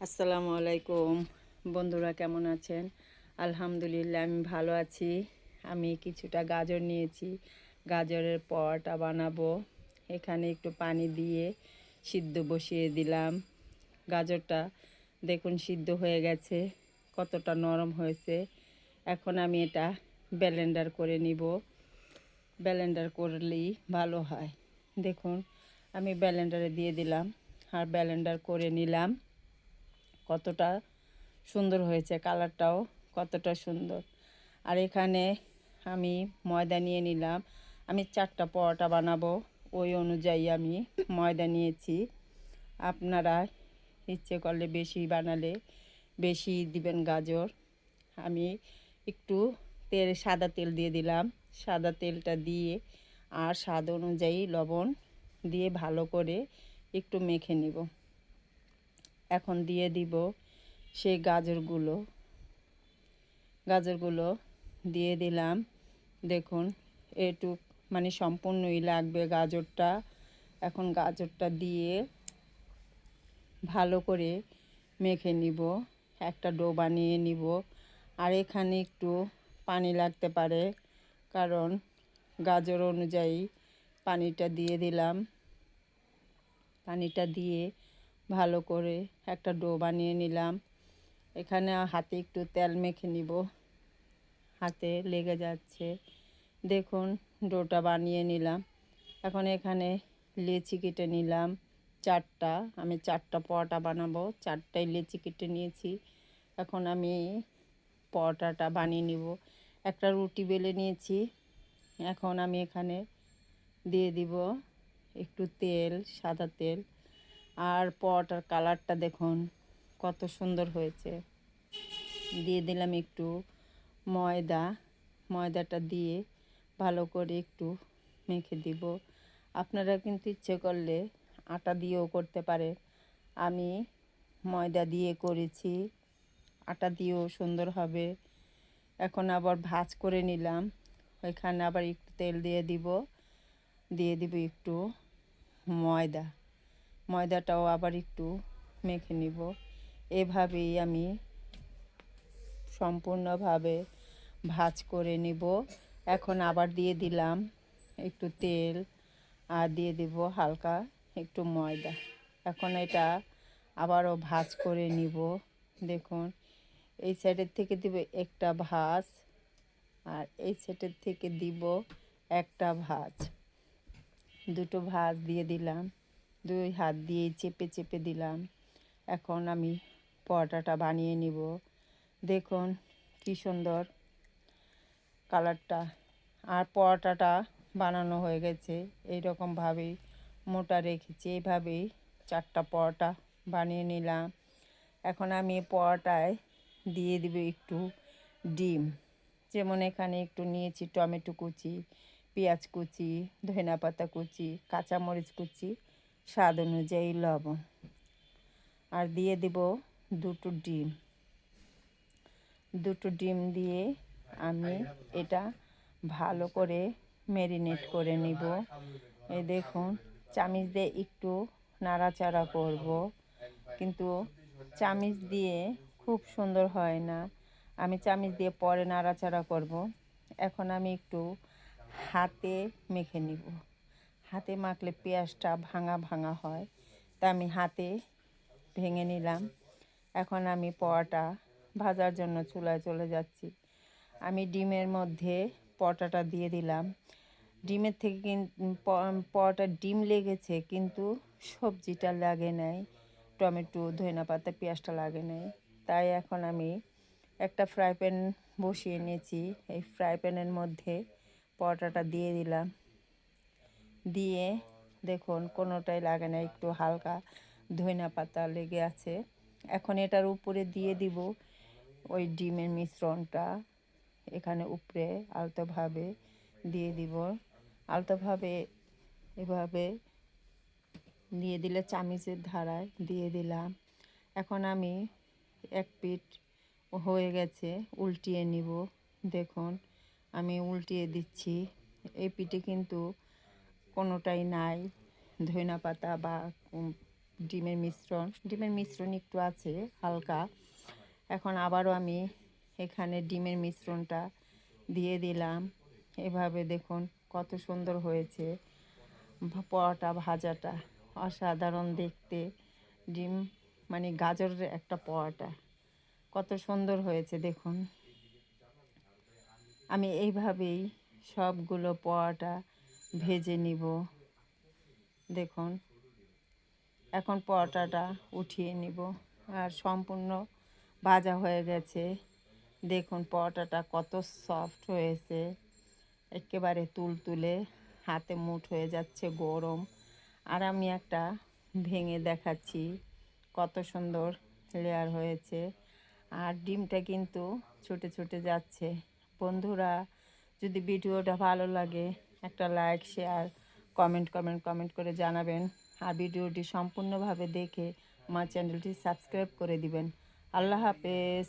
আসসালামু আলাইকুম। বন্ধুরা, কেমন আছেন? আলহামদুলিল্লাহ, আমি ভালো আছি। আমি কিছুটা গাজর নিয়েছি। গাজরের পরোটা বানাবো। এখানে একটু পানি দিয়ে সিদ্ধ বসিয়ে দিলাম। গাজরটা দেখুন, সিদ্ধ হয়ে গেছে। কতটা নরম হয়েছে। এখন আমি এটা ব্লেন্ডার করে নিব। ব্যালেন্ডার করলেই ভালো হয়। দেখুন, আমি ব্লেন্ডারে দিয়ে দিলাম। আর ব্লেন্ডার করে নিলাম। কতটা সুন্দর হয়েছে, কালারটাও কতটা সুন্দর। আর এখানে আমি ময়দা নিয়ে নিলাম। আমি চারটা পরোটা বানাবো, ওই অনুযায়ী আমি ময়দা নিয়েছি। আপনারা ইচ্ছে করলে বেশি বানালে বেশি দিবেন গাজর। আমি একটু তেল, সাদা তেল দিয়ে দিলাম। সাদা তেলটা দিয়ে আর স্বাদ অনুযায়ী লবণ দিয়ে ভালো করে একটু মেখে নিব। এখন দিয়ে দিব সেই গাজরগুলো। গাজরগুলো দিয়ে দিলাম। দেখুন, এটুক মানে সম্পূর্ণই লাগবে গাজরটা। এখন গাজরটা দিয়ে ভালো করে মেখে নিব। একটা ডো বানিয়ে নিব। আর এখানে একটু পানি লাগতে পারে, কারণ গাজর অনুযায়ী পানিটা দিয়ে দিলাম। পানিটা দিয়ে ভালো করে একটা ডো বানিয়ে নিলাম। এখানে হাতে একটু তেল মেখে নিব। হাতে লেগে যাচ্ছে। দেখুন, ডোটা বানিয়ে নিলাম। এখন এখানে লেচি কেটে নিলাম। চারটা, আমি চারটা পরোটা বানাবো। চারটাই লেচি কেটে নিয়েছি। এখন আমি পরোটাটা বানিয়ে নিব। একটা রুটি বেলে নিয়েছি। এখন আমি এখানে দিয়ে দিব একটু তেল, সাদা তেল। আর পরোটার কালারটা দেখুন, কত সুন্দর হয়েছে। দিয়ে দিলাম একটু ময়দা, ময়দাটা দিয়ে ভালো করে একটু মেখে দিব। আপনারা কিন্তু ইচ্ছে করলে আটা দিয়েও করতে পারে। আমি ময়দা দিয়ে করেছি, আটা দিয়েও সুন্দর হবে। এখন আবার ভাজ করে নিলাম। ওইখানে আবার একটু তেল দিয়ে দিব। দিয়ে দিব একটু ময়দা। ময়দাটাও আবার একটু মেখে নিব। এভাবেই আমি সম্পূর্ণভাবে ভাজ করে নিব। এখন আবার দিয়ে দিলাম একটু তেল আর দিয়ে দিব হালকা একটু ময়দা। এখন এটা আবারও ভাজ করে নিব। দেখুন, এই সাইডের থেকে দিব একটা ভাজ আর এই সাইডের থেকে দিব একটা ভাজ। দুটো ভাজ দিয়ে দিলাম। দুই হাত দিয়ে চেপে চেপে দিলাম। এখন আমি পরোটাটা বানিয়ে নিব। দেখুন কি সুন্দর কালারটা। আর পরোটাটা বানানো হয়ে গেছে। এইরকমভাবেই মোটা রেখেছি। এইভাবেই চারটা পরোটা বানিয়ে নিলাম। এখন আমি পরোটায় দিয়ে দিব একটু ডিম। যেমন এখানে একটু নিয়েছি টমেটো কুচি, পেঁয়াজ কুচি ধনিয়া পাতা কুচি, কাঁচামরিচ কুচি। স্বাদ অনুযায়ী লবণ। আর দিয়ে দেব দুটো ডিম। দুটো ডিম দিয়ে আমি এটা ভালো করে ম্যারিনেট করে নিব। এই দেখুন, চামিচ দিয়ে একটু নাড়াচাড়া করব। কিন্তু চামিচ দিয়ে খুব সুন্দর হয় না। আমি চামিচ দিয়ে পরে নাড়াচাড়া করব। এখন আমি একটু হাতে মেখে নিব। হাতে মাখলে পেঁয়াজটা ভাঙা ভাঙা হয়, তা আমি হাতে ভেঙে নিলাম। এখন আমি পরোটা ভাজার জন্য চুলায় চলে যাচ্ছি। আমি ডিমের মধ্যে পরোটাটা দিয়ে দিলাম। ডিমের থেকে পরোটা ডিম লেগেছে, কিন্তু সবজিটা লাগে নাই। টমেটো ধনিয়া পাতা পেঁয়াজটা লাগে নাই। তাই এখন আমি একটা ফ্রাই প্যান বসিয়ে নিয়েছি। এই ফ্রাই প্যানের মধ্যে পরোটাটা দিয়ে দিলাম। দিয়ে দেখুন কোনোটাই লাগে না, একটু হালকা ধনিয়া পাতা লেগে আছে। এখন এটার উপরে দিয়ে দিব ওই ডিমের মিশ্রণটা। এখানে উপরে আলতোভাবে দিয়ে দিব। আলতোভাবে এভাবে দিয়ে দিলে চামিচের ধারায় দিয়ে দিলাম। এখন আমি এক পিঠ হয়ে গেছে, উল্টিয়ে নিব। দেখুন আমি উল্টিয়ে দিচ্ছি। এই পিঠে কিন্তু কোনোটাই নাই। ধইনা পাতা বা ডিমের মিশ্রণ। ডিমের মিশ্রণ একটু আছে, হালকা। এখন আবারও আমি এখানে ডিমের মিশ্রণটা দিয়ে দিলাম। এভাবে দেখুন কত সুন্দর হয়েছে। পরোটা ভাজাটা অসাধারণ দেখতে। ডিম মানে গাজরের একটা পরোটা। কত সুন্দর হয়েছে দেখুন। আমি এইভাবেই সবগুলো পরোটা ভেজে নিব। দেখুন, এখন পরোটাটা উঠিয়ে নিব। আর সম্পূর্ণ ভাজা হয়ে গেছে। দেখুন, পরোটাটা কত সফট হয়েছে। একেবারে তুলতুলে, হাতে মুঠ হয়ে যাচ্ছে গরম। আর আমি একটা ভেঙে দেখাচ্ছি, কত সুন্দর লেয়ার হয়েছে। আর ডিমটা কিন্তু ছুটে ছুটে যাচ্ছে। বন্ধুরা, যদি ভিডিওটা ভালো লাগে একটা like share comment comment comment করে জানাবেন। আর ভিডিওটি সম্পূর্ণভাবে দেখে আমার চ্যানেলটি সাবস্ক্রাইব করে দিবেন। আল্লাহ হাফেজ।